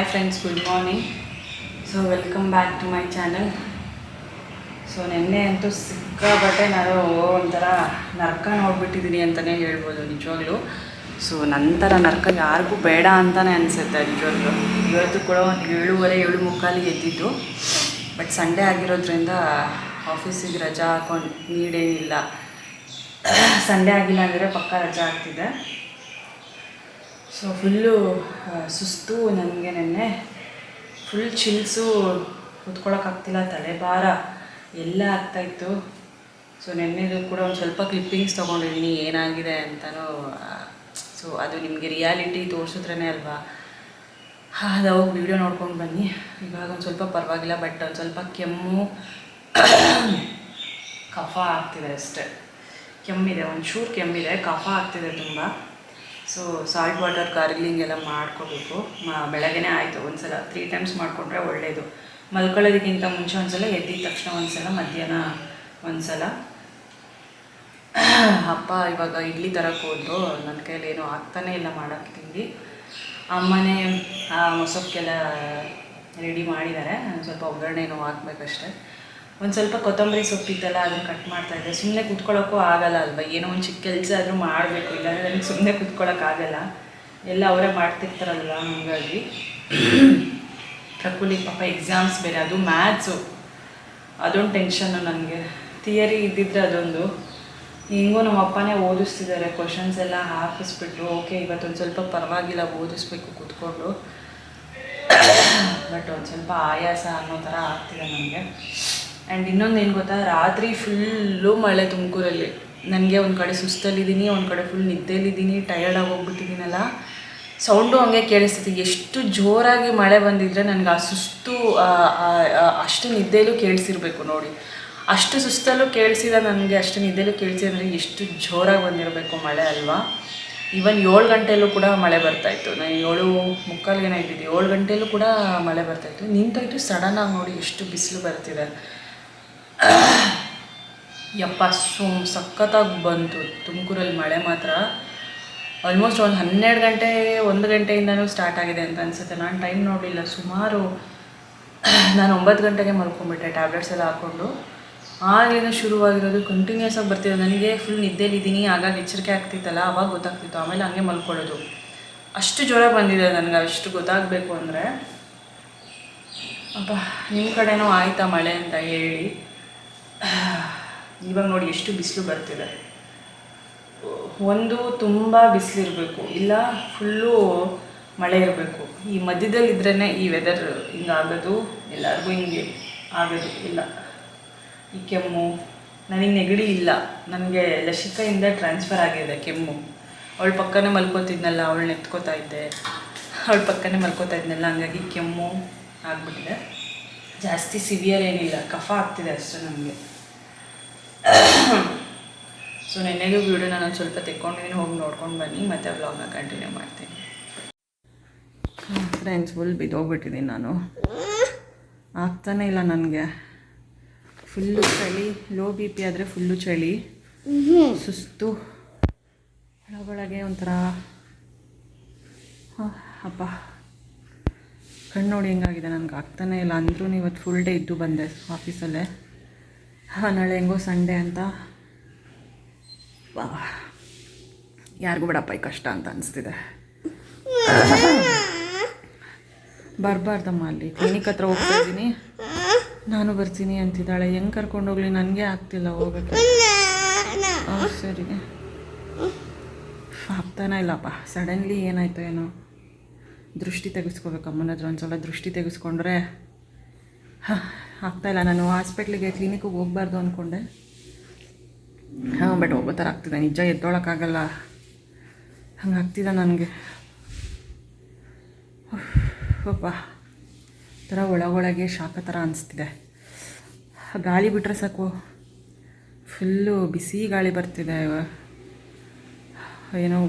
Hi friends good morning so welcome back to my channel so ನಿನ್ನೆ ಅಂತೂ ಸಿಕ್ಕಾಬಟ್ಟೆ ನಾನು ಒಂಥರ ನರ್ಕ ನೋಡ್ಬಿಟ್ಟಿದ್ದೀನಿ ಅಂತಲೇ ಹೇಳ್ಬೋದು ನಿಜವಾಗ್ಲೂ. ಸೊ ನಂತರ ನರ್ಕ ಯಾರಿಗೂ ಬೇಡ ಅಂತಲೇ ಅನಿಸುತ್ತೆ ನಿಜವಾಗ್ಲೂ. ಇವತ್ತು ಕೂಡ ಒಂದು ಏಳುವರೆ ಏಳು ಮುಕ್ಕಾಲಿಗೆ ಎದ್ದಿದ್ದು. ಬಟ್ ಸಂಡೇ ಆಗಿರೋದ್ರಿಂದ ಆಫೀಸಿಗೆ ರಜಾ ಹಾಕೊಂಡು ನೀಡೇನಿಲ್ಲ. ಸಂಡೇ ಆಗಿಲ್ಲ ಅಂದರೆ ಪಕ್ಕ ರಜಾ ಆಗ್ತಿದೆ. ಸೊ ಫುಲ್ಲು ಸುಸ್ತು ನನಗೆ ನೆನ್ನೆ. ಫುಲ್ ಚಿಲ್ಸು ಕುತ್ಕೊಳ್ಳೋಕ್ಕಾಗ್ತಿಲ್ಲ ತಲೆ ಭಾರ ಎಲ್ಲ ಆಗ್ತಾಯಿತ್ತು ಸೊ ನೆನ್ನೆದು ಕೂಡ ಒಂದು ಸ್ವಲ್ಪ ಕ್ಲಿಪ್ಪಿಂಗ್ಸ್ ತೊಗೊಂಡಿದ್ದೀನಿ ಏನಾಗಿದೆ ಅಂತಲೂ ಸೊ ಅದು ನಿಮಗೆ ರಿಯಾಲಿಟಿ ತೋರಿಸಿದ್ರೇ ಅಲ್ವಾ? ಅದು ಅವಾಗ ವೀಡಿಯೋ ನೋಡ್ಕೊಂಡು ಬನ್ನಿ. ಇವಾಗ ಒಂದು ಸ್ವಲ್ಪ ಪರವಾಗಿಲ್ಲ ಬಟ್ ಒಂದು ಸ್ವಲ್ಪ ಕೆಮ್ಮು, ಕಫ ಆಗ್ತಿದೆ ಅಷ್ಟೇ. ಕೆಮ್ಮಿದೆ, ಒಂಚೂರು ಕೆಮ್ಮಿದೆ, ಕಫ ಆಗ್ತಿದೆ ತುಂಬ. ಸೊ ಸಾಲ್ಟ್ ವಾಟರ್ ಗಾರ್ಗ್ಲಿಂಗ್ ಎಲ್ಲ ಮಾಡ್ಕೋಬೇಕು. ಮ, ಬೆಳಗ್ಗೆನೇ ಆಯಿತು. ಒಂದ್ಸಲ ತ್ರೀ ಟೈಮ್ಸ್ ಮಾಡಿಕೊಂಡ್ರೆ ಒಳ್ಳೆಯದು ಮಲ್ಕೊಳ್ಳೋದಕ್ಕಿಂತ ಮುಂಚೆ ಒಂದ್ಸಲ, ಎದ್ದಿದ ತಕ್ಷಣ ಒಂದ್ಸಲ, ಮಧ್ಯಾಹ್ನ ಒಂದ್ಸಲ. ಅಪ್ಪ ಇವಾಗ ಇಡ್ಲಿ ತರಕ್ಕೆ ಹೋದ್ರು. ನನ್ನ ಕೈಯಲ್ಲಿ ಏನೂ ಆಗ್ತಾನೇ ಇಲ್ಲ ಮಾಡೋಕ್ಕೆ ತಿಂಡಿ. ಅಮ್ಮನೇ, ಆ, ಮೊಸಕ್ಕೆಲ್ಲ ರೆಡಿ ಮಾಡಿದ್ದಾರೆ. ಸ್ವಲ್ಪ ಒಗ್ಗರಣೆ ಏನೋ ಹಾಕ್ಬೇಕಷ್ಟೆ. ಒಂದು ಸ್ವಲ್ಪ ಕೊತ್ತಂಬರಿ ಸೊಪ್ಪಿತ್ತಲ್ಲ ಅದನ್ನು ಕಟ್ ಮಾಡ್ತಾ ಇದ್ದೆ. ಸುಮ್ಮನೆ ಕುತ್ಕೊಳ್ಳೋಕ್ಕೂ ಆಗಲ್ಲ ಅಲ್ವಾ? ಏನೋ ಒಂದು ಚಿಕ್ಕ ಕೆಲಸ ಆದರೂ ಮಾಡಬೇಕು. ಇಲ್ಲಾಂದರೆ ನನಗೆ ಸುಮ್ಮನೆ ಕುತ್ಕೊಳ್ಳೋಕ್ಕಾಗಲ್ಲ ಎಲ್ಲ ಅವರೇ ಮಾಡ್ತಿರ್ತಾರಲ್ವ ಹಾಗಾಗಿ. ಪ್ರಕುಲಿ ಪಾಪ ಎಕ್ಸಾಮ್ಸ್ ಬೇರೆ. ಅದು ಮ್ಯಾಥ್ಸು ಅದೊಂದು ಟೆನ್ಷನ್ನು ನನಗೆ ಥಿಯರಿ ಇದ್ದಿದ್ರೆ ಅದೊಂದು. ಹಿಂಗೂ ನಮ್ಮ ಅಪ್ಪನೇ ಓದಿಸ್ತಿದ್ದಾರೆ. ಕ್ವಶನ್ಸ್ ಎಲ್ಲ ಹಾಕಿಸ್ಬಿಟ್ರು. ಓಕೆ ಇವತ್ತೊಂದು ಸ್ವಲ್ಪ ಪರವಾಗಿಲ್ಲ, ಓದಿಸ್ಬೇಕು ಕೂತ್ಕೊಂಡು. ಬಟ್ ಒಂದು ಸ್ವಲ್ಪ ಆಯಾಸ ಅನ್ನೋ ಥರ ಆಗ್ತಿದೆ ನನಗೆ ಆ್ಯಂಡ್ ಇನ್ನೊಂದು ಏನು ಗೊತ್ತಾ? ರಾತ್ರಿ ಫುಲ್ಲು ಮಳೆ ತುಮಕೂರಲ್ಲಿ. ನನಗೆ ಒಂದು ಕಡೆ ಸುಸ್ತಲ್ಲಿದ್ದೀನಿ, ಒಂದು ಕಡೆ ಫುಲ್ ನಿದ್ದೆಲಿದ್ದೀನಿ ಟಯರ್ಡಾಗಿ ಹೋಗ್ಬಿಟ್ಟಿದ್ದೀನಲ್ಲ ಸೌಂಡು ಹಂಗೆ ಕೇಳಿಸ್ತೈತಿ ಎಷ್ಟು ಜೋರಾಗಿ ಮಳೆ ಬಂದಿದ್ರೆ ನನಗೆ ಆ ಸುಸ್ತು ಅಷ್ಟು ನಿದ್ದೆಯಲ್ಲೂ ಕೇಳಿಸಿರ್ಬೇಕು ನೋಡಿ. ಅಷ್ಟು ಸುಸ್ತಲ್ಲೂ ಕೇಳಿಸಿದ ನನಗೆ, ಅಷ್ಟು ನಿದ್ದೆಲೂ ಕೇಳಿಸಿದ್ರೆ ಎಷ್ಟು ಜೋರಾಗಿ ಬಂದಿರಬೇಕು ಮಳೆ ಅಲ್ವಾ? ಈವನ್ ಏಳು ಗಂಟೆಯಲ್ಲೂ ಕೂಡ ಮಳೆ ಬರ್ತಾಯಿತ್ತು ನಾನು ಏಳು ಮುಕ್ಕಾಲ್ಗೇನೆ ಇದ್ದಿದ್ದು. ಏಳು ಗಂಟೆಯಲ್ಲೂ ಕೂಡ ಮಳೆ ಬರ್ತಾಯಿತ್ತು ನಿಂತಾಯಿತು ಸಡನ್ನಾಗಿ ನೋಡಿ ಎಷ್ಟು ಬಿಸಿಲು ಬರ್ತಿದೆ. ಯಪ್ಪ, ಸುಮ್ ಸಖತ್ತಾಗಿ ಬಂತು. ತುಮಕೂರಲ್ಲಿ ಮಳೆ ಮಾತ್ರ. ಆಲ್ಮೋಸ್ಟ್ ಒಂದು ಹನ್ನೆರಡು ಗಂಟೆ, ಒಂದು ಗಂಟೆಯಿಂದನೂ ಸ್ಟಾರ್ಟ್ ಆಗಿದೆ ಅಂತ ಅನಿಸುತ್ತೆ. ನಾನು ಟೈಮ್ ನೋಡಲಿಲ್ಲ. ಸುಮಾರು, ನಾನು ಒಂಬತ್ತು ಗಂಟೆಗೆ ಮಲ್ಕೊಂಡ್ಬಿಟ್ಟೆ ಟ್ಯಾಬ್ಲೆಟ್ಸ್ ಎಲ್ಲ ಹಾಕ್ಕೊಂಡು ಆಗಲಿಂದ ಶುರುವಾಗಿರೋದು ಕಂಟಿನ್ಯೂಸ್ ಆಗಿ ಬರ್ತಿದೆ ನನಗೆ ಫುಲ್ ನಿದ್ದೆಲಿದ್ದೀನಿ. ಆಗಾಗ ಎಚ್ಚರಿಕೆ ಆಗ್ತಿತ್ತಲ್ಲ. ಅವಾಗ ಗೊತ್ತಾಗ್ತಿತ್ತು. ಆಮೇಲೆ ಹಂಗೆ ಮಲ್ಕೊಳ್ಳೋದು. ಅಷ್ಟು ಜ್ವರ ಬಂದಿದೆ ನನಗೆ. ಅಷ್ಟು ಗೊತ್ತಾಗಬೇಕು ಅಂದರೆ. ಅಪ್ಪ ನಿಮ್ಮ ಕಡೆನೂ ಆಯಿತಾ ಮಳೆ ಅಂತ ಹೇಳಿ. ಇವಾಗ ನೋಡಿ ಎಷ್ಟು ಬಿಸಿಲು ಬರ್ತಿದೆ. ಒಂದು ತುಂಬ ಬಿಸಿಲಿರಬೇಕು ಇಲ್ಲ ಫುಲ್ಲು ಮಳೆ ಇರಬೇಕು. ಈ ಮಧ್ಯದಲ್ಲಿ ಇದ್ರೇ ಈ ವೆದರ್ ಹಿಂಗಾಗೋದು ಎಲ್ಲರಿಗೂ ಹಿಂಗೆ ಆಗೋದು ಇಲ್ಲ. ಈ ಕೆಮ್ಮು, ನನಗೆ ನೆಗಡಿ ಇಲ್ಲ. ನನಗೆ ಲಸಿಕೆಯಿಂದ ಟ್ರಾನ್ಸ್ಫರ್ ಆಗಿದೆ ಕೆಮ್ಮು. ಅವಳ ಪಕ್ಕನೇ ಮಲ್ಕೋತಿದ್ನಲ್ಲ ಅವಳನ್ನ ಎತ್ಕೋತಾ ಇದ್ದೆ. ಅವಳ ಪಕ್ಕನೇ ಮಲ್ಕೋತಾ ಇದ್ನಲ್ಲ, ಹಂಗಾಗಿ ಕೆಮ್ಮು ಆಗಿಬಿಟ್ಟಿದೆ. ಜಾಸ್ತಿ ಸಿವಿಯರ್ ಏನಿಲ್ಲ, ಕಫ ಆಗ್ತಿದೆ ಅಷ್ಟೇ ನನಗೆ. ಸೊ ನೆನ್ನೆಗೂ ವೀಡಿಯೋನ ನಾನು ಸ್ವಲ್ಪ ತೆಕ್ಕೊಂಡಿದ್ದೀನಿ ಹೋಗಿ ನೋಡ್ಕೊಂಡು ಬನ್ನಿ, ಮತ್ತೆ ವ್ಲಾಗ್ನ ಕಂಟಿನ್ಯೂ ಮಾಡ್ತೀನಿ. ಫ್ರೆಂಡ್ಸ್ ಫುಲ್ ಬಿದ್ದೋಗ್ಬಿಟ್ಟಿದ್ದೀನಿ ನಾನು. ಆಗ್ತಾನೇ ಇಲ್ಲ ನನಗೆ. ಫುಲ್ಲು ಚಳಿ ಲೋ ಬಿ ಪಿ ಆದರೆ ಫುಲ್ಲು ಚಳಿ. ಸುಸ್ತು. ಒಳಗೊಳಗೆ ಒಂಥರ. ಅಪ್ಪ ಕಣ್ಣು ನೋಡಿ ಹೆಂಗಾಗಿದೆ ನನಗೆ. ಆಗ್ತಾನೇ ಇಲ್ಲ. ಅಂದ್ರೂ ಇವತ್ತು ಫುಲ್ ಡೇ ಇದ್ದು ಬಂದೆ ಆಫೀಸಲ್ಲೇ ಹಾಂ ನಾಳೆ ಹೆಂಗೋ ಸಂಡೇ ಅಂತ. ಯಾರಿಗೂ ಬಿಡಪ್ಪ ಈ ಕಷ್ಟ ಅಂತ ಅನಿಸ್ತಿದೆ. ಬರಬಾರ್ದಮ್ಮ ಅಲ್ಲಿ. ಕ್ಲಿನಿಕ್ ಹತ್ರ ಹೋಗ್ತಾ ಇದ್ದೀನಿ. ನಾನು ಬರ್ತೀನಿ ಅಂತಿದ್ದಾಳೆ. ಹೆಂಗೆ ಕರ್ಕೊಂಡೋಗ್ಲಿ ನನಗೆ ಆಗ್ತಿಲ್ಲ ಹೋಗೋಕ್ಕೆ. ಸರಿ. ಆಗ್ತಾನೆ ಇಲ್ಲಪ್ಪ. ಸಡನ್ಲಿ ಏನಾಯ್ತು ಏನೋ. ದೃಷ್ಟಿ ತೆಗೆಸ್ಕೋಬೇಕು ಅಮ್ಮನ ಹತ್ರ. ಒಂದು ಸಲ ದೃಷ್ಟಿ ತೆಗೆಸ್ಕೊಂಡ್ರೆ, ಹಾಂ ಆಗ್ತಾಯಿಲ್ಲ ನಾನು ಹಾಸ್ಪಿಟ್ಲಿಗೆ ಕ್ಲಿನಿಕ್ಗೆ ಹೋಗ್ಬಾರ್ದು ಅಂದ್ಕೊಂಡೆ ಹಾಂ ಬಟ್ ಹೋಗೋ ಥರ ಆಗ್ತಿದೆ. ನಿಜ ಎದ್ದೊಳಕ್ಕಾಗಲ್ಲ. ಹಂಗೆ ಆಗ್ತಿದೆ ನನಗೆ. ಅಪ್ಪ. ಥರ ಒಳಗೊಳಗೆ ಶಾಖ ಥರ ಅನಿಸ್ತಿದೆ. ಗಾಳಿ ಬಿಟ್ಟರೆ ಸಾಕು. ಫುಲ್ಲು ಬಿಸಿ ಗಾಳಿ ಬರ್ತಿದೆ. ಏನೋ.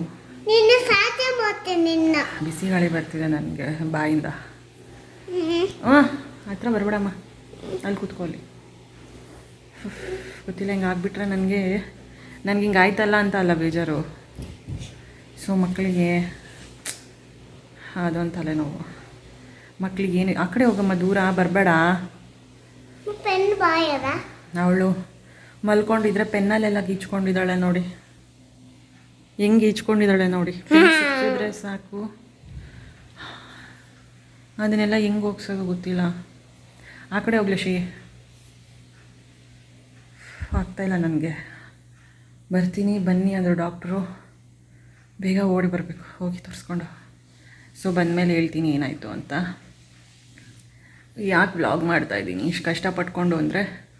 ಬಿಸಿ ಗಾಳಿ ಬರ್ತಿದೆ ನನಗೆ ಬಾಯಿಂದ. ಹಾಂ ಹತ್ರ ಬರಬೇಡಮ್ಮ. ಅಲ್ಲಿ ಕುತ್ಕೊಳ್ಳಿ. ಗೊತ್ತಿಲ್ಲ ಹಿಂಗೆ ಆಗಿಬಿಟ್ರೆ ನನಗೆ ನನಗೆ ಹಿಂಗೆ ಆಯ್ತಲ್ಲ ಅಂತ ಅಲ್ಲ ಬೇಜಾರು. ಸೊ ಮಕ್ಕಳಿಗೆ ಅದೊಂದು ತಲೆನೋವು. ಮಕ್ಕಳಿಗೆ ಏನು ಆ ಕಡೆ ಹೋಗಮ್ಮ ದೂರ ಬರಬೇಡ. ಅವಳು ಮಲ್ಕೊಂಡಿದ್ರೆ ಪೆನ್ನಲ್ಲೆಲ್ಲ ಗೀಚ್ಕೊಂಡಿದ್ದಾಳೆ ನೋಡಿ. ಹೆಂಗೆ ಈಚ್ಕೊಂಡಿದ್ದಾಳೆ ನೋಡಿ. ಸಿಕ್ಕಿದ್ರೆ ಸಾಕು. ಅದನ್ನೆಲ್ಲ ಹೆಂಗೆ ಹೋಗ್ಸೋದು ಗೊತ್ತಿಲ್ಲ. ಆ ಕಡೆ ಹೋಗ್ಲಿ ಶಿ. ಆಗ್ತಾಯಿಲ್ಲ ನನಗೆ. ಬರ್ತೀನಿ, ಬನ್ನಿ ಅಂದರು ಡಾಕ್ಟ್ರು. ಬೇಗ ಓಡಿ ಬರಬೇಕು, ಹೋಗಿ ತೋರಿಸ್ಕೊಂಡು. ಸೊ, ಬಂದಮೇಲೆ ಹೇಳ್ತೀನಿ ಏನಾಯಿತು ಅಂತ. ಯಾಕೆ ಬ್ಲಾಗ್ ಮಾಡ್ತಾಯಿದ್ದೀನಿ ಇಷ್ಟು ಕಷ್ಟಪಟ್ಕೊಂಡು ಅಂದರೆ.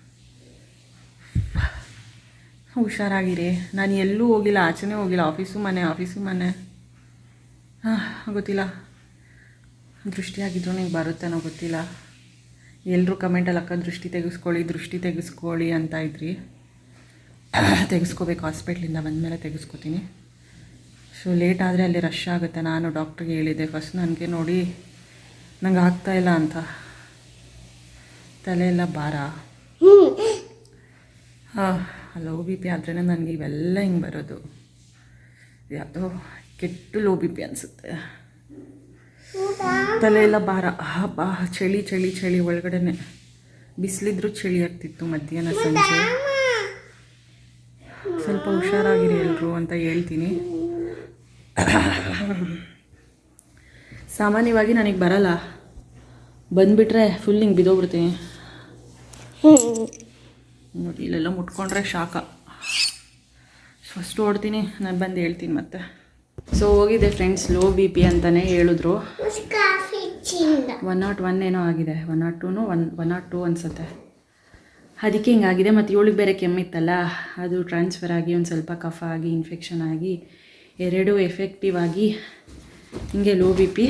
ಹುಷಾರಾಗಿರಿ. ನಾನು ಎಲ್ಲೂ ಹೋಗಿಲ್ಲ, ಆಚೆನೇ ಹೋಗಿಲ್ಲ. ಆಫೀಸು ಮನೆ ಆಫೀಸು ಮನೆ. ಹಾಂ ಗೊತ್ತಿಲ್ಲ. ದೃಷ್ಟಿಯಾಗಿದ್ರು ನಿಂಗೆ ಬರುತ್ತೇನೋ ಗೊತ್ತಿಲ್ಲ. ಎಲ್ಲರೂ ಕಮೆಂಟಲ್ಲಿ ಅಕ್ಕ ದೃಷ್ಟಿ ತೆಗೆಸ್ಕೊಳ್ಳಿ ದೃಷ್ಟಿ ತೆಗೆಸ್ಕೊಳ್ಳಿ ಅಂತ ಇದ್ರಿ. ತೆಗೆಸ್ಕೋಬೇಕು ಹಾಸ್ಪಿಟ್ಲಿಂದ ಬಂದಮೇಲೆ ತೆಗೆಸ್ಕೋತೀನಿ. ಸೊ ಲೇಟ್ ಆದರೆ ಅಲ್ಲಿ ರಶ್ ಆಗುತ್ತೆ. ನಾನು ಡಾಕ್ಟ್ರಿಗೆ ಹೇಳಿದ್ದೆ, ಫಸ್ಟ್ ನನಗೆ ನೋಡಿ, ನಂಗೆ ಆಗ್ತಾಯಿಲ್ಲ ಅಂತ. ತಲೆ ಎಲ್ಲ ಭಾರ. ಹಾಂ ಲೋ ಬಿ ಪಿ ಆದ್ರೇ ನನಗೆ ಇವೆಲ್ಲ ಹಿಂಗೆ ಬರೋದು. ಯಾವುದೋ ಕೆಟ್ಟು ಲೋ ಬಿ ಪಿ ಅನಿಸುತ್ತೆ. ತಲೆ ಎಲ್ಲ ಭಾರ ಹಬ್ಬ ಚಳಿ ಚಳಿ ಚಳಿ. ಒಳಗಡೆನೆ ಬಿಸಿಲಿದ್ರು ಚಳಿ ಆಗ್ತಿತ್ತು ಮಧ್ಯಾಹ್ನ ಸಂಜೆ. ಸ್ವಲ್ಪ ಹುಷಾರಾಗಿರಿ ಎಲ್ಲರೂ ಅಂತ ಹೇಳ್ತೀನಿ. ಸಾಮಾನ್ಯವಾಗಿ ನನಗೆ ಬರಲ್ಲ. ಬಂದುಬಿಟ್ರೆ ಫುಲ್ ಹಿಂಗೆ ಬಿದ್ದೋಗ್ಬಿಡ್ತೀನಿ ಇಲ್ಲೆಲ್ಲ ಮುಟ್ಕೊಂಡ್ರೆ ಶಾಖ ಫಸ್ಟ್ ಓಡ್ತೀನಿ, ನಾನು ಬಂದು ಹೇಳ್ತೀನಿ ಮತ್ತೆ. ಸೊ ಹೋಗಿದೆ ಫ್ರೆಂಡ್ಸ್ ಲೋ ಬಿ ಪಿ ಅಂತಲೇ ಹೇಳಿದ್ರು. ಒನ್ ನಾಟ್ ಒನ್ ಏನೋ ಆಗಿದೆ. ಒನ್ ನಾಟ್ ಟೂನು ಒನ್ ಒನ್ ನಾಟ್ ಟೂ ಅನಿಸುತ್ತೆ. ಅದಕ್ಕೆ ಹಿಂಗಾಗಿದೆ. ಮತ್ತು ಏಳಿಗೆ ಬೇರೆ ಕೆಮ್ಮಿತ್ತಲ್ಲ ಅದು ಟ್ರಾನ್ಸ್ಫರ್ ಆಗಿ ಒಂದು ಸ್ವಲ್ಪ ಕಫ ಆಗಿ ಇನ್ಫೆಕ್ಷನ್ ಆಗಿ, ಎರಡು ಎಫೆಕ್ಟಿವ್ ಆಗಿ ಹಿಂಗೆ ಲೋ ಬಿ ಪಿ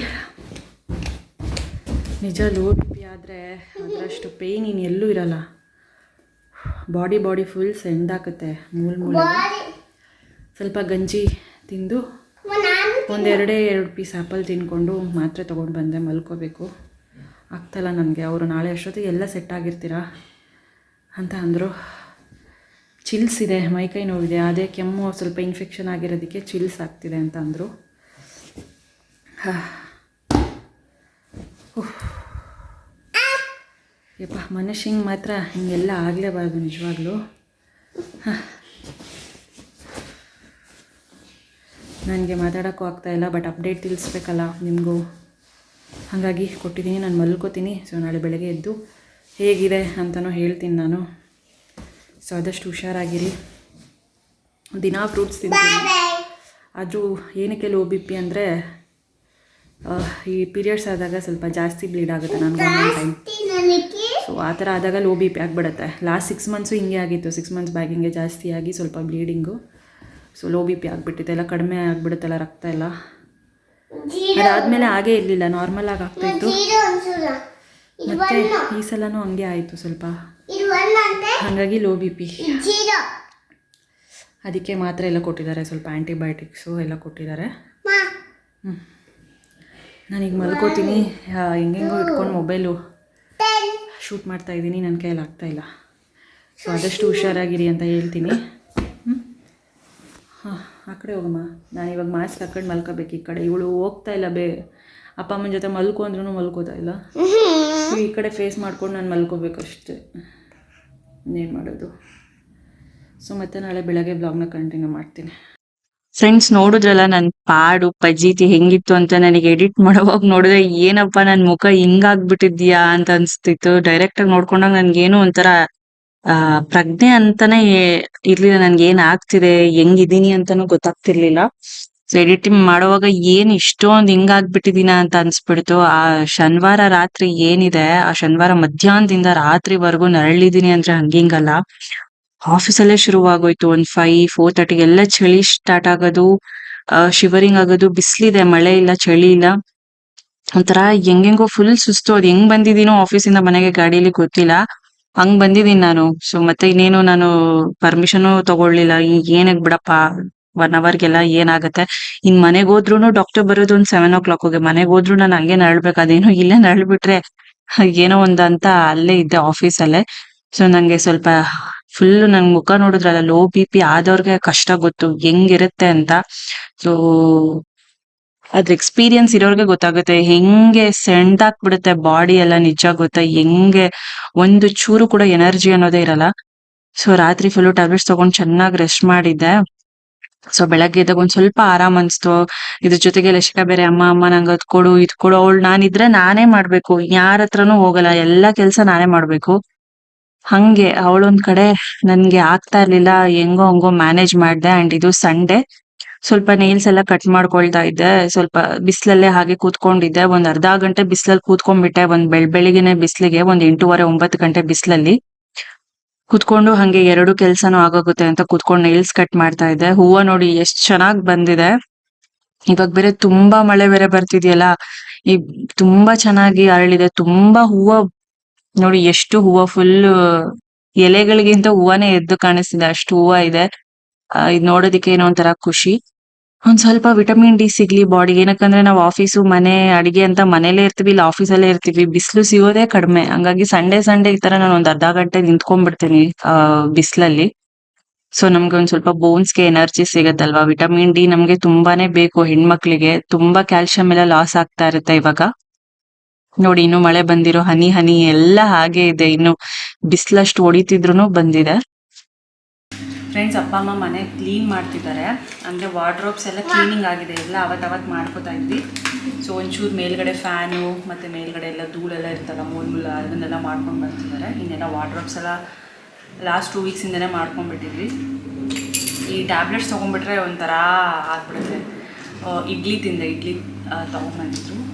ನಿಜ ಲೋ ಬಿ ಪಿ ಆದರೆ ಅದರಷ್ಟು ಪೇಯ್ನ್ ಇನ್ನು ಎಲ್ಲೂ ಇರಲ್ಲ. ಬಾಡಿ ಬಾಡಿ ಫುಲ್ ಸೆಂಡಾಕತ್ತೆ ಮೂಲ ಮೂಲ ಸ್ವಲ್ಪ ಗಂಜಿ ತಿಂದು ಒಂದೆರಡೇ ಎರಡು ಪೀಸ್ ಆ್ಯಪಲ್ ತಿನ್ಕೊಂಡು ಮಾತ್ರೆ ತೊಗೊಂಡು ಬಂದೆ, ಮಲ್ಕೋಬೇಕು. ಆಗ್ತಲ್ಲ ನನಗೆ, ಅವರು ನಾಳೆ ಅಷ್ಟೊತ್ತಿಗೆ ಎಲ್ಲ ಸೆಟ್ ಆಗಿರ್ತೀರಾ ಅಂತ ಅಂದರು. ಚಿಲ್ಸ್ ಇದೆ ಮೈಕೈ ನೋವಿದೆ, ಅದೇ ಕೆಮ್ಮು ಸ್ವಲ್ಪ ಇನ್ಫೆಕ್ಷನ್ ಆಗಿರೋದಕ್ಕೆ ಚಿಲ್ಸ್ ಆಗ್ತಿದೆ ಅಂತ ಅಂದರು. ಯಪ್ಪ ಮನುಷ್ಯಂಗೆ ಮಾತ್ರ ಹಿಂಗೆಲ್ಲ ಆಗಲೇಬಾರ್ದು ನಿಜವಾಗ್ಲೂ. ನನಗೆ ಮಾತಾಡೋಕ್ಕೂ ಆಗ್ತಾಯಿಲ್ಲ ಬಟ್ ಅಪ್ಡೇಟ್ ತಿಳಿಸ್ಬೇಕಲ್ಲ ನಿಮಗೂ. ಹಾಗಾಗಿ ಕೊಟ್ಟಿದ್ದೀನಿ ನಾನು ಮಲ್ಕೋತೀನಿ. ಸೊ ನಾಳೆ ಬೆಳಗ್ಗೆ ಎದ್ದು ಹೇಗಿದೆ ಅಂತಲೂ ಹೇಳ್ತೀನಿ ನಾನು. ಸೊ ಆದಷ್ಟು ಹುಷಾರಾಗಿರಿ. ದಿನಾ ಫ್ರೂಟ್ಸ್ ತಿಂತೀನಿ. ಆದರೂ ಏನಕ್ಕೆ ಲೋ ಬಿ ಪಿ ಅಂದರೆ ಈ ಪೀರಿಯಡ್ಸ್ ಆದಾಗ ಸ್ವಲ್ಪ ಜಾಸ್ತಿ ಬ್ಲೀಡ್ ಆಗುತ್ತೆ ನನಗೆ ಟೈಮ್ ಸೊ ಆ ಥರ ಆದಾಗ ಲೋ ಬಿ ಪಿ ಆಗಿಬಿಡುತ್ತೆ. ಲಾಸ್ಟ್ ಸಿಕ್ಸ್ ಮಂತ್ಸು ಹಿಂಗೆ ಆಗಿತ್ತು. ಸಿಕ್ಸ್ ಮಂತ್ಸ್ ಬ್ಯಾಗಿಂಗೆ ಜಾಸ್ತಿಯಾಗಿ ಸ್ವಲ್ಪ bleeding so low B P ಆಗಿಬಿಟ್ಟಿದೆ ಎಲ್ಲ ಕಡಿಮೆ ಆಗಿಬಿಡುತ್ತಲ್ಲ ರಕ್ತ ಎಲ್ಲ? ಅದಾದಮೇಲೆ ಹಾಗೇ ಇರಲಿಲ್ಲ ನಾರ್ಮಲ್ ಆಗಿ ಆಗ್ತಾಯಿತ್ತು ಮತ್ತೆ ಈ ಸಲನೂ ಹಂಗೆ ಆಯಿತು ಸ್ವಲ್ಪ. ಹಾಗಾಗಿ ಲೋ ಬಿ ಪಿ ಅದಕ್ಕೆ ಮಾತ್ರ ಎಲ್ಲ ಕೊಟ್ಟಿದ್ದಾರೆ ಸ್ವಲ್ಪ ಆ್ಯಂಟಿಬಯೋಟಿಕ್ಸು ಎಲ್ಲ ಕೊಟ್ಟಿದ್ದಾರೆ. ಹ್ಞೂ ನಾನೀಗ ಮಲ್ಕೋತೀನಿ. ಹೆಂಗೆಂಗೋ ಇಟ್ಕೊಂಡು ಮೊಬೈಲು ಶೂಟ್ ಮಾಡ್ತಾ ಇದ್ದೀನಿ ನನ್ನ ಕೈಯಲ್ಲಿ ಆಗ್ತಾಯಿಲ್ಲ ಸೊ ಆದಷ್ಟು ಹುಷಾರಾಗಿರಿ ಅಂತ ಹೇಳ್ತೀನಿ. ಆ ಕಡೆ ಹೋಗಮ್ಮ. ನಾನು ಇವಾಗ ಮಾಸ್ಕ್ ಹಾಕೊಂಡು ಮಲ್ಕೋಬೇಕು ಈ ಕಡೆ. ಇವಳು ಹೋಗ್ತಾ ಇಲ್ಲ ಬೇ. ಅಪ್ಪ ಅಮ್ಮನ ಜೊತೆ ಮಲ್ಕೊ ಅಂದ್ರೂ ಮಲ್ಕೋತಾ ಇಲ್ಲ. ಈ ಕಡೆ ಫೇಸ್ ಮಾಡ್ಕೊಂಡು ನಾನು ಮಲ್ಕೋಬೇಕು ಅಷ್ಟೇ. ಇನ್ನೇನು ಮಾಡೋದು? ಸೊ ಮತ್ತೆ ನಾಳೆ ಬೆಳಗ್ಗೆ ಬ್ಲಾಗ್ನ ಕಂಟಿನ್ಯೂ ಮಾಡ್ತೀನಿ. ಫ್ರೆಂಡ್ಸ್ ನೋಡಿದ್ರಲ್ಲ ನನ್ನ ಪಾಡು ಪಜೀತಿ ಹೆಂಗಿತ್ತು ಅಂತ ನನಗೆ ಎಡಿಟ್ ಮಾಡೋವಾಗ ನೋಡಿದ್ರೆ ಏನಪ್ಪ ನನ್ನ ಮುಖ ಹಿಂಗಾಗ್ಬಿಟ್ಟಿದ್ಯಾ ಅಂತ ಅನ್ಸ್ತಿತ್ತು. ಡೈರೆಕ್ಟ್ ಆಗಿ ನೋಡ್ಕೊಂಡಾಗ ನನ್ಗೇನು ಒಂಥರ ಆ, ಪ್ರಜ್ಞೆ ಅಂತಾನೆ ಇರ್ಲಿಲ್ಲ, ನನ್ಗೆ ಏನ್ ಆಗ್ತಿದೆ ಹೆಂಗಿದೀನಿ ಅಂತಾನು ಗೊತ್ತಾಗ್ತಿರ್ಲಿಲ್ಲ. ಎಡಿಟಿಂಗ್ ಮಾಡುವಾಗ ಏನ್ ಇಷ್ಟೊಂದ್ ಹಿಂಗಾಗ್ಬಿಟ್ಟಿದೀನ ಅಂತ ಅನ್ಸ್ಬಿಡ್ತು. ಆ ಶನಿವಾರ ರಾತ್ರಿ ಏನಿದೆ, ಆ ಶನಿವಾರ ಮಧ್ಯಾಹ್ನದಿಂದ ರಾತ್ರಿವರೆಗೂ ನರಳಿದೀನಿ ಅಂದ್ರೆ ಹಂಗಿಂಗಲ್ಲ. ಆಫೀಸಲ್ಲೇ ಶುರುವಾಗೋಯ್ತು, ಒಂದ್ ಫೈವ್ ಫೋರ್ ತರ್ಟಿಗೆಲ್ಲ ಚಳಿ ಸ್ಟಾರ್ಟ್ ಆಗೋದು ಶಿವರಿಂಗ್ ಆಗೋದು, ಬಿಸ್ಲಿದೆ, ಮಳೆ ಇಲ್ಲ, ಚಳಿ ಇಲ್ಲ. ಒಂಥರ ಹೆಂಗೆಂಗೋ ಫುಲ್ ಸುಸ್ತು, ಅದ್ ಹೆಂಗ್ ಬಂದಿದೀನೋ ಆಫೀಸಿಂದ ಮನೆಗೆ ಗಾಡಿಯಲ್ಲಿ ಗೊತ್ತಿಲ್ಲ. ಹಂಗ್ ಬಂದಿದೀನಿ ನಾನು. ಸೊ ಮತ್ತೆ ಇನ್ನೇನು ನಾನು ಪರ್ಮಿಷನ್ ತಗೊಳ್ಳಿಲ್ಲ. ಈಗ ಏನಕ್ ಬಿಡಪ್ಪ? ಒನ್ ಅವರ್ಗೆಲ್ಲ ಏನಾಗತ್ತೆ? ಇನ್ ಮನೆಗ್ ಹೋದ್ರುನು ಡಾಕ್ಟರ್ ಬರೋದು ಒಂದ್ ಸೆವೆನ್ ಓ ಕ್ಲಾಕ್ ಹೋಗಿ. ಮನೆಗ್ ಹೋದ್ರು ನಾನು ಹಂಗೆ ನರಳ್ಬೇಕು ಅದೇನೋ ಇಲ್ಲೇ ನರಳ್ಬಿಟ್ರೆ ಏನೋ ಒಂದ್ ಅಂತ ಅಲ್ಲೇ ಇದ್ದೆ ಆಫೀಸಲ್ಲೇ ಸೊ ನಂಗೆ ಸ್ವಲ್ಪ ಫುಲ್ ನನ್ ಮುಖ ನೋಡಿದ್ರಲ್ಲ ಲೋ ಬಿ ಪಿ ಆದವ್ರಿಗೆ ಕಷ್ಟ ಗೊತ್ತು. ಹೆಂಗಿರುತ್ತೆ ಅಂತ. ಸೊ ಅದ್ರ ಎಕ್ಸ್ಪೀರಿಯನ್ಸ್ ಇರೋರ್ಗೆ ಗೊತ್ತಾಗುತ್ತೆ, ಹೆಂಗೆ ಸೆಂಡಾಕ್ಬಿಡುತ್ತೆ ಬಾಡಿ ಎಲ್ಲ ನಿಜ ಗೊತ್ತಾ, ಹೆಂಗೆ ಒಂದು ಚೂರು ಕೂಡ ಎನರ್ಜಿ ಅನ್ನೋದೇ ಇರಲ್ಲ. ಸೊ ರಾತ್ರಿ ಫುಲ್ಲು ಟ್ಯಾಬ್ಲೆಟ್ಸ್ ತಗೊಂಡ್ ಚೆನ್ನಾಗಿ ರೆಸ್ಟ್ ಮಾಡಿದ್ದೆ. ಸೊ ಬೆಳಗ್ಗೆ ಇದ್ದಾಗ ಒಂದ್ ಸ್ವಲ್ಪ ಆರಾಮ್ ಅನ್ಸ್ತು. ಇದ್ರ ಜೊತೆಗೆ ಲಸಿಕಾ ಬೇರೆ, ಅಮ್ಮ ಅಮ್ಮ, ನಂಗೆ ಅದ್ ಕೊಡು, ಇದ್ ಕೊಡು, ಅವಳು ನಾನಿದ್ರೆ ನಾನೇ ಮಾಡ್ಬೇಕು. ಯಾರ ಹತ್ರನೂ ಹೋಗಲ್ಲ, ಎಲ್ಲಾ ಕೆಲ್ಸ ನಾನೇ ಮಾಡ್ಬೇಕು. ಹಂಗೆ ಅವಳೊಂದ್ ಕಡೆ ನನ್ಗೆ ಆಗ್ತಾ ಇರ್ಲಿಲ್ಲ, ಹೆಂಗೋ ಹಂಗೋ ಮ್ಯಾನೇಜ್ ಮಾಡ್ದೆ ಅಂಡ್ ಇದು ಸಂಡೆ ಸ್ವಲ್ಪ ನೇಲ್ಸ್ ಎಲ್ಲ ಕಟ್ ಮಾಡ್ಕೊಳ್ತಾ ಇದ್ದೆ. ಸ್ವಲ್ಪ ಬಿಸ್ಲಲ್ಲೇ ಹಾಗೆ ಕೂತ್ಕೊಂಡಿದ್ದೆ. ಒಂದ್ ಅರ್ಧ ಗಂಟೆ ಬಿಸ್ಲಲ್ಲಿ ಕೂತ್ಕೊಂಡ್ಬಿಟ್ಟೆ. ಒಂದ್ ಬೆಳ್, ಬೆಳಿಗ್ಗೆನೆ ಬಿಸ್ಲಿಗೆ ಒಂದ್ ಎಂಟೂವರೆ, ಒಂಬತ್ತು ಗಂಟೆ ಬಿಸ್ಲಲ್ಲಿ. ಕೂತ್ಕೊಂಡು ಹಂಗೆ ಎರಡು ಕೆಲ್ಸನೂ ಆಗೋಗುತ್ತೆ ಅಂತ ಕೂತ್ಕೊಂಡು ನೇಲ್ಸ್ ಕಟ್ ಮಾಡ್ತಾ ಇದ್ದೆ. ಹೂವ ನೋಡಿ ಎಷ್ಟ್ ಚೆನ್ನಾಗ್ ಬಂದಿದೆ. ಇವಾಗ ಬೇರೆ ತುಂಬಾ ಮಳೆ ಬೇರೆ ಬರ್ತಿದ್ಯಲ್ಲ. ಈ ತುಂಬಾ ಚೆನ್ನಾಗಿ ಅರಳಿದೆ. ತುಂಬಾ ಹೂವ ನೋಡಿ ಎಷ್ಟು ಹೂವ. ಫುಲ್ ಎಲೆಗಳಿಗಿಂತ ಹೂವನೇ ಎದ್ದು ಕಾಣಿಸ್ತಿದೆ. ಅಷ್ಟು ಹೂವ ಇದೆ. ಇದ್ ನೋಡೋದಿಕ್ಕೆ ಏನೋ ಒಂಥರ ಖುಷಿ. ಒಂದ್ ಸ್ವಲ್ಪ ವಿಟಮಿನ್ ಡಿ ಸಿಗ್ಲಿ ಬಾಡಿ ಏನಕ್ಕಂದ್ರೆ ನಾವು ಆಫೀಸು ಮನೆ, ಅಡಿಗೆ ಅಂತ ಮನೇಲೆ ಇರ್ತೀವಿ, ಇಲ್ಲ ಆಫೀಸಲ್ಲೇ ಇರ್ತೀವಿ. ಬಿಸಿಲು ಸಿಗೋದೇ ಕಡಿಮೆ. ಹಂಗಾಗಿ ಸಂಡೇ ಸಂಡೇ ಈ ತರ ನಾನು ಒಂದ್ ಅರ್ಧ ಗಂಟೆ ನಿಂತ್ಕೊಂಡ್ಬಿಡ್ತೀನಿ, ಆ, ಬಿಸಿಲಲ್ಲಿ. ಸೊ ನಮ್ಗೆ ಒಂದ್ ಸ್ವಲ್ಪ ಬೋನ್ಸ್ಗೆ ಎನರ್ಜಿ ಸಿಗತ್ತಲ್ವಾ? ವಿಟಮಿನ್ ಡಿ ನಮ್ಗೆ ತುಂಬಾನೇ ಬೇಕು ಹೆಣ್ಮಕ್ಳಿಗೆ. ತುಂಬಾ ಕ್ಯಾಲ್ಸಿಯಂ ಎಲ್ಲ ಲಾಸ್ ಆಗ್ತಾ ಇರುತ್ತೆ ಇವಾಗ. ನೋಡಿ, ಇನ್ನು ಮಳೆ ಬಂದಿರೋ ಹನಿ ಹನಿ ಎಲ್ಲ ಹಾಗೆ ಇದೆ. ಇನ್ನು ಬಿಸಿಲಷ್ಟು ಹೊಡಿತಿದ್ರು ಬಂದಿದೆ. ಫ್ರೆಂಡ್ಸ್ ಅಪ್ಪ, ಅಮ್ಮ ಮನೆ ಕ್ಲೀನ್ ಮಾಡ್ತಿದ್ದಾರೆ. ಅಂದರೆ ವಾರ್ಡ್ರೋಬ್ಸ್ ಎಲ್ಲ ಕ್ಲೀನಿಂಗ್ ಆಗಿದೆ. ಎಲ್ಲ ಅವತ್ತು ಅವತ್ತು ಮಾಡ್ಕೋತಾ ಇದ್ವಿ. ಸೊ ಒಂಚೂರು ಮೇಲ್ಗಡೆ ಫ್ಯಾನು ಮತ್ತು ಮೇಲ್ಗಡೆ ಎಲ್ಲ ಧೂಳೆಲ್ಲ ಇರ್ತಲ್ಲ ಮೂಲ ಮೂಲ ಅದನ್ನೆಲ್ಲ ಮಾಡ್ಕೊಂಡು ಬರ್ತಿದ್ದಾರೆ ಇನ್ನೆಲ್ಲ ವಾರ್ಡ್ರೋಬ್ಸ್ ಎಲ್ಲ ಲಾಸ್ಟ್ ಟೂ ವೀಕ್ಸಿಂದನೇ ಮಾಡ್ಕೊಂಡ್ಬಿಟ್ಟಿದ್ವಿ. ಈ ಟ್ಯಾಬ್ಲೆಟ್ಸ್ ತೊಗೊಂಡ್ಬಿಟ್ರೆ ಒಂಥರ ಆಗ್ಬಿಡುತ್ತೆ. ಇಡ್ಲಿ ತಿಂದೆ. ಇಡ್ಲಿ ತೊಗೊಂಬಂದಿದ್ರು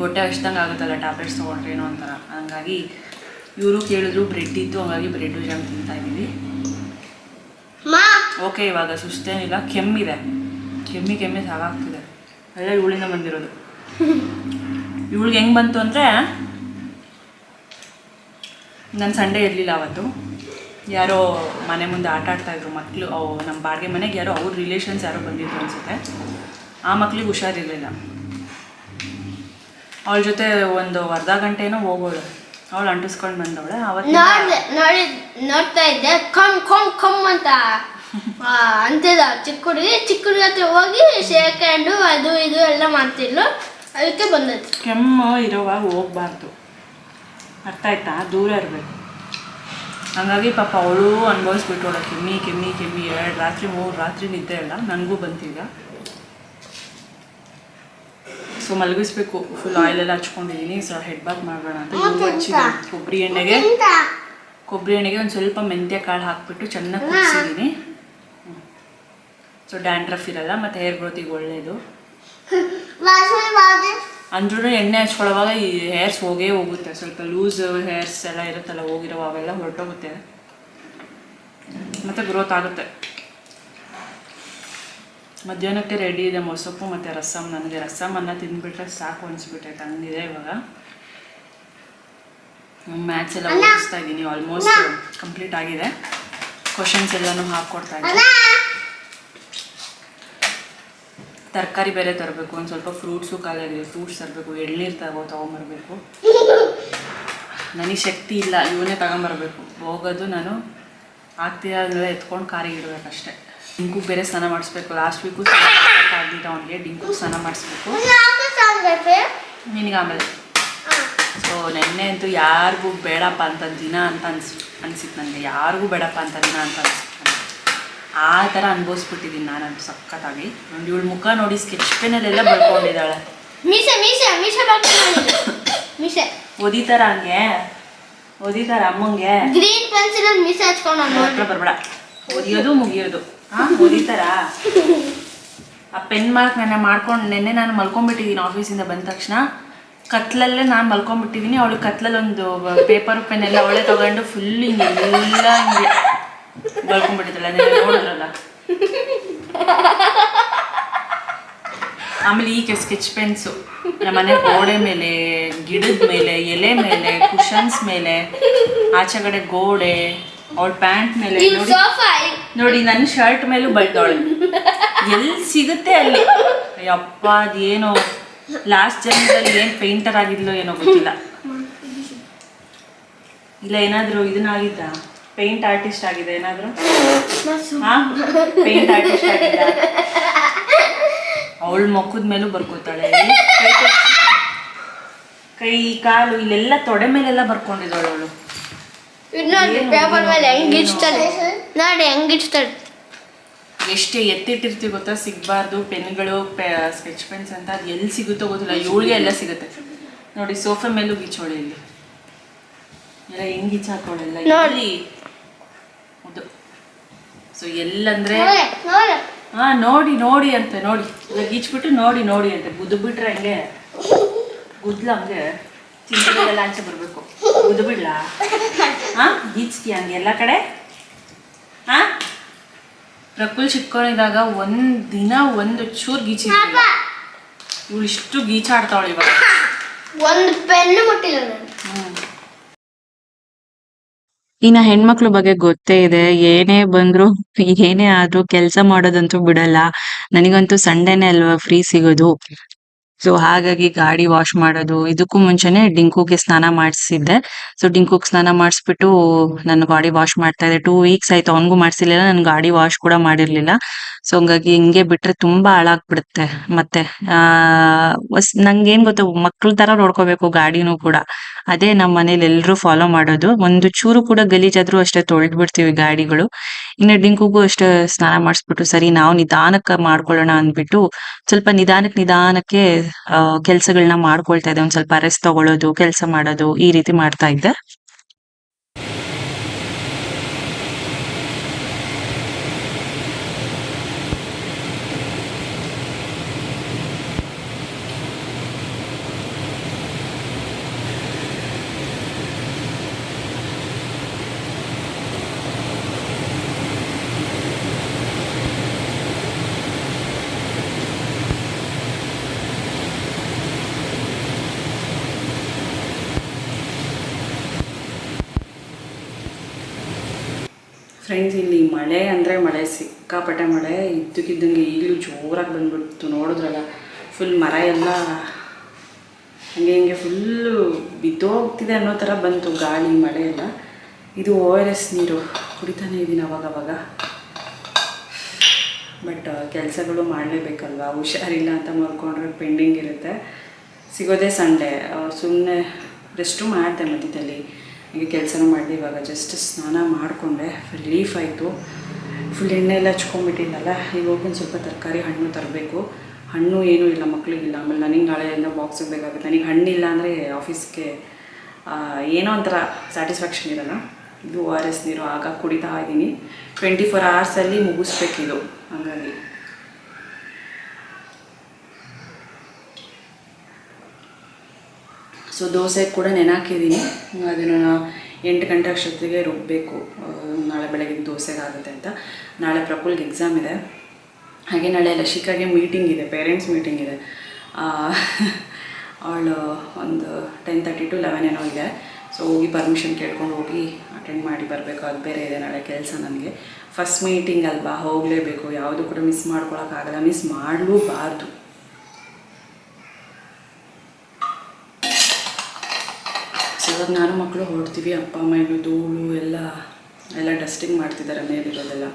ಹೊಟ್ಟೆ ಅಷ್ಟಂಗೆ ಆಗುತ್ತಲ್ಲ ಟ್ಯಾಬ್ಲೆಟ್ಸ್ ತೊಗೊಂಡ್ರೆ ಏನೋ ಒಂಥರ. ಹಂಗಾಗಿ ಇವರು ಕೇಳಿದ್ರು ಬ್ರೆಡ್ ಇತ್ತು ಹಾಗಾಗಿ ಬ್ರೆಡ್ ಜಾಮ್ ತಿಂತಾ ಇದ್ದೀವಿ ಓಕೆ ಇವಾಗ ಸುಸ್ತೇನಿಲ್ಲ ಕೆಮ್ಮಿದೆ. ಕೆಮ್ಮಿ ಕೆಮ್ಮಿ ಸಾಕಾಗ್ತಿದೆ ಎಲ್ಲ ಇವಳಿಂದ ಬಂದಿರೋದು. ಇವಳಿಗೆ ಹೆಂಗೆ ಬಂತು ಅಂದರೆ ನನ್ನ ಸಂಡೇ ಇರಲಿಲ್ಲ ಅವತ್ತು. ಯಾರೋ ಮನೆ ಮುಂದೆ ಆಟ ಆಡ್ತಾ ಇದ್ರು ಮಕ್ಕಳು ಅವು ನಮ್ಮ ಬಾಡಿಗೆ ಮನೆಗೆ ಯಾರೋ ಅವ್ರ ರಿಲೇಷನ್ಸ್ ಯಾರೋ ಬಂದಿದ್ರು ಅನಿಸುತ್ತೆ. ಆ ಮಕ್ಳಿಗೆ ಹುಷಾರಿರಲಿಲ್ಲ ಅವಳ ಜೊತೆ ಒಂದು ಅರ್ಧ ಗಂಟೆನೋ ಹೋಗೋಳು. ಅವಳು ಅಂಟಿಸ್ಕೊಂಡು ಬಂದವಳೆ ನೋಡ್ದೆ ನೋಡಿ ನೋಡ್ತಾ ಇದ್ದೆ. ಕಮ್ ಕಮ್ ಕಮ್ ಅಂತ ಅಂತಿದ ಚಿಕ್ಕ ಹುಡುಗಿ ಚಿಕ್ಕ ಹುಡುಗಿ ಹತ್ರ ಹೋಗಿ ಸೇರ್ಕೊಂಡು ಅದು ಇದು ಎಲ್ಲ ಮಾಡ್ತಿದ್ಲು. ಅದಕ್ಕೆ ಬಂದದ್ದು. ಕೆಮ್ಮು ಇರೋವಾಗ ಹೋಗ್ಬಾರ್ದು. ಅರ್ಥ ಆಯ್ತಾ? ದೂರ ಇರಬೇಕು. ಹಂಗಾಗಿ ಪಾಪ ಅವಳು ಅನುಭವಿಸ್ಬಿಟ್ಟೋಳ ಕೆಮ್ಮಿ ಕೆಮ್ಮಿ ಕೆಮ್ಮಿ. ಎರಡು ರಾತ್ರಿ ಮೂರು ರಾತ್ರಿ ನಿದ್ದೆ ಇಲ್ಲ. ನನಗೂ ಬಂತೀಗ ಸೊ ಮಲಗಿಸ್ಬೇಕು. ಫುಲ್ ಆಯಿಲ್ ಎಲ್ಲ ಹಚ್ಕೊಂಡಿದ್ದೀನಿ ಸೊ ಹೆಡ್ ಬಾತ್ ಮಾಡೋಣ ಅಂತ. ಹಚ್ಚಿದ್ದೀನಿ. ಕೊಬ್ಬರಿ ಎಣ್ಣೆಗೆ. ಕೊಬ್ಬರಿ ಎಣ್ಣೆಗೆ ಒಂದು ಸ್ವಲ್ಪ ಮೆಂತ್ಯ ಕಾಳು ಹಾಕ್ಬಿಟ್ಟು ಚೆನ್ನಾಗಿ ಕುದಿಸಿದ್ದೀನಿ ಸೊ ಡ್ಯಾಂಡ್ರಫ್ ಇರಲ್ಲ ಮತ್ತು ಹೇರ್ ಗ್ರೋತಿಗೆ ಒಳ್ಳೆಯದು ಅಂದ್ರೂ ಎಣ್ಣೆ ಹಚ್ಕೊಳ್ಳೋವಾಗ ಈ ಹೇರ್ಸ್ ಹೋಗೇ ಹೋಗುತ್ತೆ. ಸ್ವಲ್ಪ ಲೂಸ್ ಹೇರ್ಸ್ ಎಲ್ಲ ಇರುತ್ತಲ್ಲ ಹೋಗಿರೋ ಅವೆಲ್ಲ ಹೊರಟೋಗುತ್ತೆ. ಮತ್ತು ಗ್ರೋತ್ ಆಗುತ್ತೆ. ಮಧ್ಯಾಹ್ನಕ್ಕೆ ರೆಡಿ ಇದೆ ಮೊಸಪ್ಪು ಮತ್ತು ರಸಮ್ ನನಗೆ ರಸಮ್ ಅನ್ನ ತಿಂದ್ಬಿಟ್ರೆ ಸಾಕು ಅನಿಸ್ಬಿಟ್ಟೈತೆ ಹಂಗಿದೆ ಇವಾಗ. ಮ್ಯಾಥ್ಸ್ ಎಲ್ಲ ಓದಿಸ್ತಾ ಇದ್ದೀನಿ. ಆಲ್ಮೋಸ್ಟ್ ಕಂಪ್ಲೀಟ್ ಆಗಿದೆ. ಕ್ವಶನ್ಸ್ ಎಲ್ಲನೂ ಹಾಕ್ಕೊಡ್ತಾ ಇದ್ದೀನಿ. ತರಕಾರಿ ಬೇರೆ ತರಬೇಕು. ಒಂದು ಸ್ವಲ್ಪ ಫ್ರೂಟ್ಸು ಖಾಲಿಯಾಗಿದೆ ಫ್ರೂಟ್ಸ್ ತರಬೇಕು. ಎಳ್ನೀರು ತಗೋ ತೊಗೊಂಬರ್ಬೇಕು. ನನಗೆ ಶಕ್ತಿ ಇಲ್ಲ. ಇವನ್ನೇ ತಗೊಂಬರ್ಬೇಕು. ಹೋಗೋದು ನಾನು. ಆಗ್ತಿರೋದೆಲ್ಲ ಎತ್ಕೊಂಡು ಕಾರಿಗೆ ಇಡಬೇಕಷ್ಟೆ. ಡಿಂಕು ಬೇರೆ ಸ್ನಾನ ಮಾಡಿಸ್ಬೇಕು. ಲಾಸ್ಟ್ ವೀಕು ಆಗಿಲ್ಲ ಅವನಿಗೆ ಡಿಂಕು ಸ್ನಾನ ಮಾಡಿಸ್ಬೇಕು. ನಿನಗೆ ಆಮೇಲೆ. ಸೊ ನೆನ್ನೆ ಅಂತೂ ಯಾರಿಗೂ ಬೇಡಪ್ಪ ಅಂತ ದಿನ ಅಂತ ಅನ್ಸ್ ಅನ್ಸಿತ್ತು ನನಗೆ ಯಾರಿಗೂ ಬೇಡಪ್ಪ ಅಂತ ದಿನ ಅಂತ ಅನ್ಸಿತ್ತು ನನಗೆ. ಆ ಥರ ಅನ್ಭವಿಸ್ಬಿಟ್ಟಿದ್ದೀನಿ ನಾನಂತೂ ಸಖತ್ತಾಗಿ. ಒಂದು ಇವಳು ಮುಖ ನೋಡಿ ಸ್ಕೆಚ್ ಪೆನ್ನಲ್ಲೆಲ್ಲ ಬಳ್ಕೊಂಡಿದ್ದಾಳೆ. ಮೀಸೆ ಮೀಸೆ ಮೀಸೆ ಬರ್ತೀನಿ ಮೀಸೆ ಓದಿತಾರ ಹಂಗೆ? ಓದಿತಾರ ಅಮ್ಮಂಗೆ? ಗ್ರೀನ್ ಪೆನ್ಸಿಲ್ ಮೀಸೆ ಹಚ್ಕೊಂಡು ಬರ್ಬೇಡ. ಓದಿಯೋದು ಮುಗಿಯೋದು. ಹಾಂ, ಓದಿತಾರ? ಆ ಪೆನ್ ಮಾರ್ಕ್ ನನ್ನ ಮಾಡ್ಕೊಂಡು ನೆನ್ನೆ ನಾನು ಮಲ್ಕೊಂಡ್ಬಿಟ್ಟಿದ್ದೀನಿ ಆಫೀಸಿಂದ ಬಂದ ತಕ್ಷಣ. ಕತ್ಲಲ್ಲೇ ನಾನು ಮಲ್ಕೊಂಡ್ಬಿಟ್ಟಿದ್ದೀನಿ ಅವಳು ಕತ್ಲಲ್ಲಿ ಒಂದು ಪೇಪರ್ ಪೆನ್ ಎಲ್ಲ ಅವಳೆ ತಗೊಂಡು ಫುಲ್ ಹಿಂಗೆ ಎಲ್ಲ ಹಿಂಗೆ ಮಲ್ಕೊಂಡ್ಬಿಟ್ಟಿದ್ದಾಳೆ. ನೋಡಿದ್ರಲ್ಲ. ಆಮೇಲೆ ಈಗ ಸ್ಕೆಚ್ ಪೆನ್ಸು ನಮ್ಮನೆ ಗೋಡೆ ಮೇಲೆ, ಗಿಡದ ಮೇಲೆ, ಎಲೆ ಮೇಲೆ ಕುಷನ್ಸ್ ಮೇಲೆ, ಆಚೆ ಕಡೆ ಗೋಡೆ ಅವಳ ಪ್ಯಾಂಟ್ ಮೇಲೆ ನೋಡಿ ನೋಡಿ ನನ್ನ ಶರ್ಟ್ ಮೇಲೂ ಬಳ್ದವಳೆ. ಎಲ್ಲಿ ಸಿಗುತ್ತೆ ಅಲ್ಲಿ? ಅಯ್ಯಪ್ಪ ಅದೇನೋ ಲಾಸ್ಟ್ ಜನ್ಮದಲ್ಲಿ ಏನು ಪೇಂಟರ್ ಆಗಿದ್ಲೋ ಏನೋ ಗೊತ್ತಿಲ್ಲ. ಇಲ್ಲ ಏನಾದರೂ ಇದನ್ನಾಗಿದ್ದ ಪೇಂಟ್ ಆರ್ಟಿಸ್ಟ್ ಆಗಿದೆ ಏನಾದರೂ? ಪೇಂಟ್ ಆರ್ಟಿಸ್ಟ್ ಆಗಿದ್ದ? ಅವಳ ಮುಖದ ಮೇಲೂ ಬರ್ಕೋತಾಳೆ. ಕೈ ಕೈ ಕಾಲು ಇಲ್ಲೆಲ್ಲ ತೊಡೆ ಮೇಲೆಲ್ಲ ಬರ್ಕೊಂಡಿದ್ದಾಳು ಅವಳು. ನೋಡಿ ಪೇಪರ್ ಮೇಲೆ ಹೆಂಗ್ ಇಡ್ತಾರೆ ನೋಡಿ ಹೆಂಗ್ ಇಡ್ತಾರೆ ಎಷ್ಟು ಎತ್ತಿಟ್ಟಿರ್ತೀವಿ ಗೊತ್ತಾ? ಸಿಗಬಾರ್ದು ಪೆನ್ಗಳು ಸ್ಕೆಚ್ ಪೆನ್ಸ್ ಅಂತ ಅದು ಎಲ್ಲಿ ಸಿಗುತ್ತೋ ಗೊತ್ತಿಲ್ಲ. ಏಳಿಗೆ ಎಲ್ಲ ಸಿಗುತ್ತೆ. ನೋಡಿ ಸೋಫಾ ಮೇಲೂ ಗೀಚೋಳಿ ಇಲ್ಲಿ. ಎಲ್ಲ ಹೆಂಗ್ ಗೀಚಾಕೋಳೆಲ್ಲ ನೋಡಿ. ಇಲ್ಲಿ. ಹೌದು ಸೊ ಎಲ್ಲಂದ್ರೆ ನೋಡಿ, ನೋಡಿ. ಹಾ ನೋಡಿ ನೋಡಿ ಅಂತ ನೋಡಿ. ಗೀಚ್ಬಿಟ್ಟು ನೋಡಿ ನೋಡಿ ಅಂತ. ಗುದ್ದು ಬಿಟ್ರೆ ಹಂಗೆ. ಗುದ್ಲ ಹಂಗೆ. ಚಿಂತೆಲ್ಲ ಆಚೆ ಬರಬೇಕು. ಗುದ್ದು ಬಿಡ್ಲ. ಹಾ? ಗೀಚ್ತೀಯ ಹಂಗೆ ಎಲ್ಲ ಕಡೆ? ಹಾ? ಪ್ರಕುಲ್ ಚಿಕ್ಕವನಿದ್ದಾಗ ಒಂದ್ ದಿನ ಒಂದು ಚೂರ್ ಗೀಚಿ ಇವಳು ಇಷ್ಟು ಗೀಚಾಡ್ತಾವಳು ಇವಾಗ. ಒಂದು ಪೆನ್ ಮುಟ್ಟಿಲ್ಲ ನಾನು ಹ್ಮ್. ಇನ್ನ ಹೆಣ್ಮಕ್ಳು ಬಗ್ಗೆ ಗೊತ್ತೇ ಇದೆ. ಏನೇ ಬಂದ್ರು ಏನೇ ಆದ್ರೂ ಕೆಲ್ಸ ಮಾಡೋದಂತೂ ಬಿಡಲ್ಲ. ನನಗಂತೂ ಸಂಡೇನೆ ಅಲ್ವಾ ಫ್ರೀ ಸಿಗೋದು? ಸೊ ಹಾಗಾಗಿ ಗಾಡಿ ವಾಶ್ ಮಾಡೋದು, ಇದಕ್ಕೂ ಮುಂಚೆನೆ ಡಿಂಕುಗೆ ಸ್ನಾನ ಮಾಡಿಸಿದ್ದೆ. ಸೊ ಡಿಂಕುಗೆ ಸ್ನಾನ ಮಾಡಿಸ್ಬಿಟ್ಟು ನನ್ನ ಗಾಡಿ ವಾಶ್ ಮಾಡ್ತಾ ಇದ್ದೆ. ಟೂ ವೀಕ್ಸ್ ಆಯ್ತು, ಅವನಿಗೂ ಮಾಡಿಸಿರ್ಲಿಲ್ಲ ನನ್ ಗಾಡಿ ವಾಶ್ ಕೂಡ ಮಾಡಿರ್ಲಿಲ್ಲ. ಸೊ ಹಂಗಾಗಿ ಹಿಂಗೆ ಬಿಟ್ರೆ ತುಂಬಾ ಹಾಳಾಗ್ಬಿಡುತ್ತೆ. ಮತ್ತೆ, ಆ ನಂಗೇನ್ ಗೊತ್ತು, ಮಕ್ಳ ತರ ನೋಡ್ಕೋಬೇಕು ಗಾಡಿನೂ ಕೂಡ. ಅದೇ ನಮ್ಮ ಮನೇಲಿ ಎಲ್ರು ಫಾಲೋ ಮಾಡೋದು. ಒಂದು ಚೂರು ಕೂಡ ಗಲೀಜಾದ್ರೂ ಅಷ್ಟೇ ತೊಳೆದ್ ಬಿಡ್ತೀವಿ ಗಾಡಿಗಳು. ಇನ್ನು ಡಿಂಕುಗೂ ಅಷ್ಟೇ ಸ್ನಾನ ಮಾಡಿಸ್ಬಿಟ್ಟು, ಸರಿ, ನಾವು ನಿಧಾನಕ್ಕೆ ಮಾಡ್ಕೊಳ್ಳೋಣ ಅಂದ್ಬಿಟ್ಟು, ಸ್ವಲ್ಪ ನಿಧಾನಕ್ಕೆ ನಿಧಾನಕ್ಕೆ ಕೆಲಸಗಳನ್ನ ಕೆಲ್ಸಗಳನ್ನ ಮಾಡ್ಕೊಳ್ತಾ ಇದ್ದೆ. ಒಂದ್ ಸ್ವಲ್ಪ ರೆಸ್ಟ್ ತಗೊಳ್ಳೋದು, ಕೆಲಸ ಮಾಡೋದು, ಈ ರೀತಿ ಮಾಡ್ತಾ ಇದ್ದೆ. ಫ್ರೆಂಡ್ಸ್ ಇಲ್ಲಿ ಮಳೆ ಅಂದರೆ ಮಳೆ, ಸಿಕ್ಕಾಪಟ್ಟೆ ಮಳೆ, ಇದ್ದಕ್ಕಿದ್ದಂಗೆ ಈಗಲೂ ಜೋರಾಗಿ ಬಂದ್ಬಿಡ್ತು. ನೋಡಿದ್ರಲ್ಲ ಫುಲ್ ಮರ ಎಲ್ಲ ಹಂಗೆ ಹಿಂಗೆ ಫುಲ್ಲು ಬಿದ್ದೋಗ್ತಿದೆ ಅನ್ನೋ ಥರ ಬಂತು ಗಾಳಿ, ಮಳೆ ಎಲ್ಲ. ಇದು ಓ ಆರ್ ಎಸ್ ನೀರು. ಕುಡಿತಾನೆ ಇದ್ದೀನಿ ಅವಾಗ ಅವಾಗ. ಬಟ್ ಕೆಲಸಗಳು ಮಾಡಲೇಬೇಕಲ್ವಾ? ಹುಷಾರಿಲ್ಲ ಅಂತ ಮಲ್ಕೊಂಡ್ರೆ ಪೆಂಡಿಂಗ್ ಇರುತ್ತೆ. ಸಿಗೋದೇ ಸಂಡೇ ಸುಮ್ಮನೆ ರೆಸ್ಟು ಮಾಡಿದೆ ಮಧ್ಯದಲ್ಲಿ. ಈಗ ಕೆಲಸನೂ ಮಾಡಿದೆ ಇವಾಗ. ಜಸ್ಟ್ ಸ್ನಾನ ಮಾಡಿಕೊಂಡೆ. ರಿಲೀಫ್ ಆಯಿತು. ಫುಲ್ ಎಣ್ಣೆ ಎಲ್ಲ ಹಚ್ಕೊಂಡ್ಬಿಟ್ಟಿದ್ದಲ್ಲ ಈಗ ಹೋಗಿ ಒಂದು ಸ್ವಲ್ಪ ತರಕಾರಿ ಹಣ್ಣು ತರಬೇಕು. ಹಣ್ಣು ಏನೂ ಇಲ್ಲ ಮಕ್ಕಳಿಗಿಲ್ಲ ಆಮೇಲೆ ನನಗೆ ನಾಳೆಯಿಂದ ಬಾಕ್ಸಿಗೆ ಬೇಕಾಗುತ್ತೆ. ನನಗೆ ಹಣ್ಣಿಲ್ಲ ಅಂದರೆ ಆಫೀಸ್ಗೆ ಏನೋ ಒಂಥರ ಸ್ಯಾಟಿಸ್ಫ್ಯಾಕ್ಷನ್ ಇರಲ್ಲ. ಇದು ಆರ್ ಎಸ್ ನೀರು ಆಗ ಕುಡಿತಾ ಇದ್ದೀನಿ. ಟ್ವೆಂಟಿ ಫೋರ್ ಅವರ್ಸಲ್ಲಿ ಮುಗಿಸ್ಬೇಕಿದು. ಹಾಗಾಗಿ. ಸೊ ದೋಸೆ ಕೂಡ ನೆನಾಕಿದ್ದೀನಿ. ಅದನ್ನು ಎಂಟು ಗಂಟೆ ಅಷ್ಟೊತ್ತಿಗೆ ರುಬ್ಬಬೇಕು ನಾಳೆ ಬೆಳಗ್ಗೆ ದೋಸೆಗಾಗುತ್ತೆ ಅಂತ. ನಾಳೆ ಪ್ರಫುಲ್ಗೆ ಎಕ್ಸಾಮ್ ಇದೆ. ಹಾಗೆ ನಾಳೆ ಲಶಿಕಾಗೆ ಮೀಟಿಂಗ್ ಇದೆ ಪೇರೆಂಟ್ಸ್ ಮೀಟಿಂಗ್ ಇದೆ. ಅವಳು ಒಂದು ಟೆನ್ ತರ್ಟಿ ಟು ಲೆವೆನ್ ಏನೋ ಇದೆ. ಸೊ ಹೋಗಿ ಪರ್ಮಿಷನ್ ಕೇಳ್ಕೊಂಡು ಹೋಗಿ ಅಟೆಂಡ್ ಮಾಡಿ ಬರಬೇಕು. ಅದು ಬೇರೆ ಇದೆ ನಾಳೆ ಕೆಲಸ ನನಗೆ. ಫಸ್ಟ್ ಮೀಟಿಂಗ್ ಅಲ್ವಾ? ಹೋಗಲೇಬೇಕು. ಯಾವುದು ಕೂಡ ಮಿಸ್ ಮಾಡ್ಕೊಳಕ್ಕಾಗಲ್ಲ. ಮಿಸ್ ಮಾಡಲೂಬಾರ್ದು. ಸೊ ಇವಾಗ ನಾನು ಮಕ್ಕಳು ಹೊರಡ್ತೀವಿ, ಅಪ್ಪ, ಅಮ್ಮ ಏನು ಧೂಳು, ಎಲ್ಲ ಎಲ್ಲ ಡಸ್ಟಿಂಗ್ ಮಾಡ್ತಿದ್ದಾರೆ ಮೇಲಿರೋದೆಲ್ಲ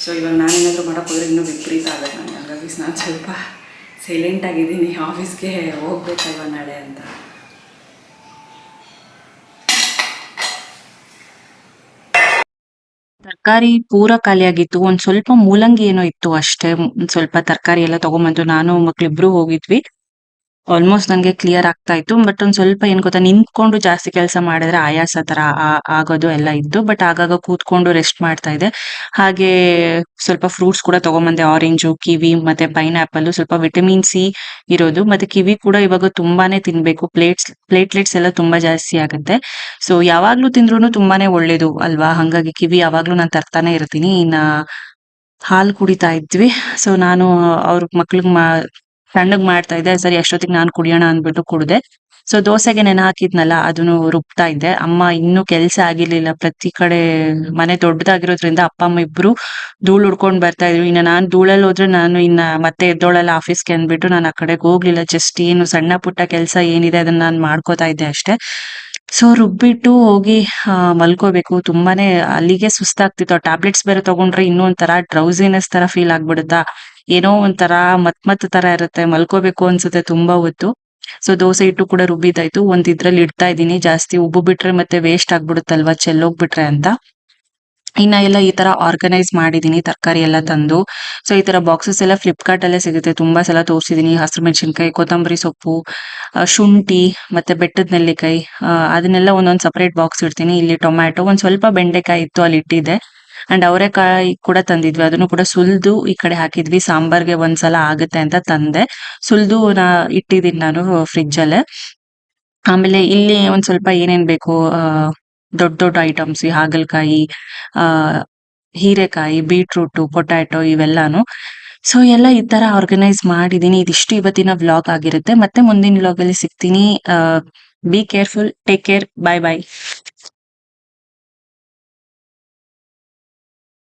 ಸೊ ಇವಾಗ ನಾನೇನಾದರೂ ಮಾಡೋಕ್ಕೆ ಹೋದರೆ ಇನ್ನೂ ವಿಪರೀತ ಆಗುತ್ತೆ ನಾನು ಹಾಗಾಗಿ ನಾನು ಸ್ವಲ್ಪ ಸೈಲೆಂಟ್ ಆಗಿದ್ದೀನಿ ಆಫೀಸ್ಗೆ ಹೋಗ್ಬೇಕಲ್ವ ನಾಳೆ ಅಂತ. ತರಕಾರಿ ಪೂರ ಖಾಲಿಯಾಗಿತ್ತು. ಒಂದ್ ಸ್ವಲ್ಪ ಮೂಲಂಗಿ ಏನೋ ಇತ್ತು ಅಷ್ಟೇ. ಸ್ವಲ್ಪ ತರಕಾರಿ ಎಲ್ಲ ತಗೊಂಬಂದು ನಾನು, ಮಕ್ಳಿಬ್ರು ಹೋಗಿದ್ವಿ. ಆಲ್ಮೋಸ್ಟ್ ನನಗೆ ಕ್ಲಿಯರ್ ಆಗ್ತಾ ಇತ್ತು. ಬಟ್ ಒಂದ್ ಸ್ವಲ್ಪ ಏನ್ ಗೊತ್ತಾ, ನಿಂತ್ಕೊಂಡು ಜಾಸ್ತಿ ಕೆಲಸ ಮಾಡಿದ್ರೆ ಆಯಾಸ ತರ ಆಗೋದು ಎಲ್ಲ ಇತ್ತು. ಬಟ್ ಆಗಾಗ ಕೂತ್ಕೊಂಡು ರೆಸ್ಟ್ ಮಾಡ್ತಾ ಇದ್ದೆ. ಹಾಗೆ ಸ್ವಲ್ಪ ಫ್ರೂಟ್ಸ್ ಕೂಡ ತಗೊಂಬಂದೆ. ಆರೆಂಜು ಕಿವಿ ಮತ್ತೆ ಪೈನಾಪಲ್ ಸ್ವಲ್ಪ ವಿಟಮಿನ್ ಸಿ ಇರೋದು. ಮತ್ತೆ ಕಿವಿ ಕೂಡ ಇವಾಗ ತುಂಬಾನೇ ತಿನ್ಬೇಕು. ಪ್ಲೇಟ್ಸ್ ಪ್ಲೇಟ್ಲೆಟ್ಸ್ ಎಲ್ಲ ತುಂಬಾ ಜಾಸ್ತಿ ಆಗುತ್ತೆ. ಸೊ ಯಾವಾಗ್ಲೂ ತಿಂದ್ರು ತುಂಬಾನೇ ಒಳ್ಳೇದು ಅಲ್ವಾ? ಹಂಗಾಗಿ ಕಿವಿ ಯಾವಾಗ್ಲೂ ನಾನು ತರ್ತಾನೆ ಇರ್ತೀನಿ. ಇನ್ನ ಹಾಲು ಕುಡಿತಾ ಇದ್ವಿ. ಸೊ ನಾನು ಅವ್ರ ಮಕ್ಳಿಗೆ ಮಾ ಸಣ್ಣಗ್ ಮಾಡ್ತಾ ಇದ್ದೆ. ಸರಿ, ಅಷ್ಟೊತ್ತಿಗೆ ನಾನು ಕುಡಿಯೋಣ ಅಂದ್ಬಿಟ್ಟು ಕುಡ್ದೆ. ಸೊ ದೋಸೆಗೆ ನೆನೆ ಹಾಕಿದ್ನಲ್ಲ ಅದನ್ನು ರುಬ್ತಾ ಇದ್ದೆ. ಅಮ್ಮ ಇನ್ನೂ ಕೆಲ್ಸ ಆಗಿರ್ಲಿಲ್ಲ. ಪ್ರತಿ ಕಡೆ ಮನೆ ದೊಡ್ಡದಾಗಿರೋದ್ರಿಂದ ಅಪ್ಪ, ಅಮ್ಮ ಇಬ್ರು ಧೂಳು ಉಡ್ಕೊಂಡ್ ಬರ್ತಾ ಇದ್ರು ಇನ್ನ ನಾನ್ ಧೂಳಲ್ಲಿ ಹೋದ್ರೆ ನಾನು ಇನ್ನ ಮತ್ತೆ ಎದ್ದೋಳಲ್ಲ ಆಫೀಸ್ಗೆ ಅಂದ್ಬಿಟ್ಟು ನಾನು ಆ ಕಡೆಗೆ ಹೋಗ್ಲಿಲ್ಲ. ಜಸ್ಟ್ ಏನು ಸಣ್ಣ ಪುಟ್ಟ ಕೆಲಸ ಏನಿದೆ ಅದನ್ನ ನಾನು ಮಾಡ್ಕೋತಾ ಇದ್ದೆ ಅಷ್ಟೇ. ಸೊ ರುಬ್ಬಿಟ್ಟು ಹೋಗಿ ಮಲ್ಕೋಬೇಕು. ತುಂಬಾನೇ ಅಲ್ಲಿಗೆ ಸುಸ್ತಾಗ್ತಿತ್ತು. ಆ ಟ್ಯಾಬ್ಲೆಟ್ಸ್ ಬೇರೆ ತಗೊಂಡ್ರೆ ಇನ್ನೂ ಒಂಥರ ಡ್ರೌಸಿನೆಸ್ ತರ ಫೀಲ್ ಆಗ್ಬಿಡುತ್ತಾ? ಏನೋ ಒಂಥರ ಮತ್ ಮತ್ ತರ ಇರುತ್ತೆ, ಮಲ್ಕೋಬೇಕು ಅನ್ಸುತ್ತೆ ತುಂಬಾ ಹೊತ್ತು. ಸೊ ದೋಸೆ ಹಿಟ್ಟು ಕೂಡ ರುಬ್ಬಿದಾಯ್ತು ಒಂದ್ ಇದ್ರಲ್ಲಿ ಇಡ್ತಾ ಇದೀನಿ ಜಾಸ್ತಿ ಉಬ್ಬು ಬಿಟ್ರೆ ಮತ್ತೆ ವೇಸ್ಟ್ ಆಗ್ಬಿಡುತ್ತಲ್ವಾ, ಚೆಲ್ಲೋಗ್ಬಿಟ್ರೆ ಅಂತ. ಇನ್ನ ಎಲ್ಲ ಈ ತರ ಆರ್ಗನೈಸ್ ಮಾಡಿದೀನಿ ತರಕಾರಿ ಎಲ್ಲ ತಂದು. ಸೊ ಈ ತರ ಬಾಕ್ಸಸ್ ಎಲ್ಲ ಫ್ಲಿಪ್ಕಾರ್ಟ್ ಅಲ್ಲೇ ಸಿಗುತ್ತೆ. ತುಂಬಾ ಸಲ ತೋರಿಸಿದೀನಿ ಹಸಿರು ಮೆಣಸಿನ್ಕಾಯಿ, ಕೊತ್ತಂಬರಿ ಸೊಪ್ಪು ಶುಂಠಿ ಮತ್ತೆ ಬೆಟ್ಟದ ನೆಲ್ಲಿಕಾಯಿ ಅದನ್ನೆಲ್ಲ ಒಂದೊಂದ್ ಸಪರೇಟ್ ಬಾಕ್ಸ್ ಇಡ್ತೀನಿ. ಇಲ್ಲಿ ಟೊಮ್ಯಾಟೊ, ಒಂದ್ ಸ್ವಲ್ಪ ಬೆಂಡೆಕಾಯಿ ಇತ್ತು ಅಲ್ಲಿ ಇಟ್ಟಿದ್ದೆ ಅಂಡ್ ಅವರೆಕಾಯಿ ಕೂಡ ತಂದಿದ್ವಿ. ಅದನ್ನು ಕೂಡ ಸುಲ್ದು ಈ ಕಡೆ ಹಾಕಿದ್ವಿ. ಸಾಂಬಾರ್ಗೆ ಒಂದ್ಸಲ ಆಗುತ್ತೆ ಅಂತ ತಂದೆ. ಸುಲ್ದು ನಾ ಇಟ್ಟಿದ್ದೀನಿ ನಾನು ಫ್ರಿಜ್ ಅಲ್ಲೇ ಆಮೇಲೆ ಇಲ್ಲಿ ಒಂದ್ ಸ್ವಲ್ಪ ಏನೇನ್ ಬೇಕು ದೊಡ್ಡ ದೊಡ್ಡ ಐಟಮ್ಸ್ ಹಾಗಲಕಾಯಿ, ಆ, ಹೀರೆಕಾಯಿ, ಬೀಟ್ರೂಟು, ಪೊಟ್ಯಾಟೊ ಇವೆಲ್ಲಾನು. ಸೊ ಎಲ್ಲ ಈ ತರ ಆರ್ಗನೈಸ್ ಮಾಡಿದೀನಿ. ಇದಿಷ್ಟು ಇವತ್ತಿನ ವ್ಲಾಗ್ ಆಗಿರುತ್ತೆ. ಮತ್ತೆ ಮುಂದಿನ ವ್ಲಾಗ್ ಅಲ್ಲಿ ಸಿಗ್ತೀನಿ. Be careful take care bye bye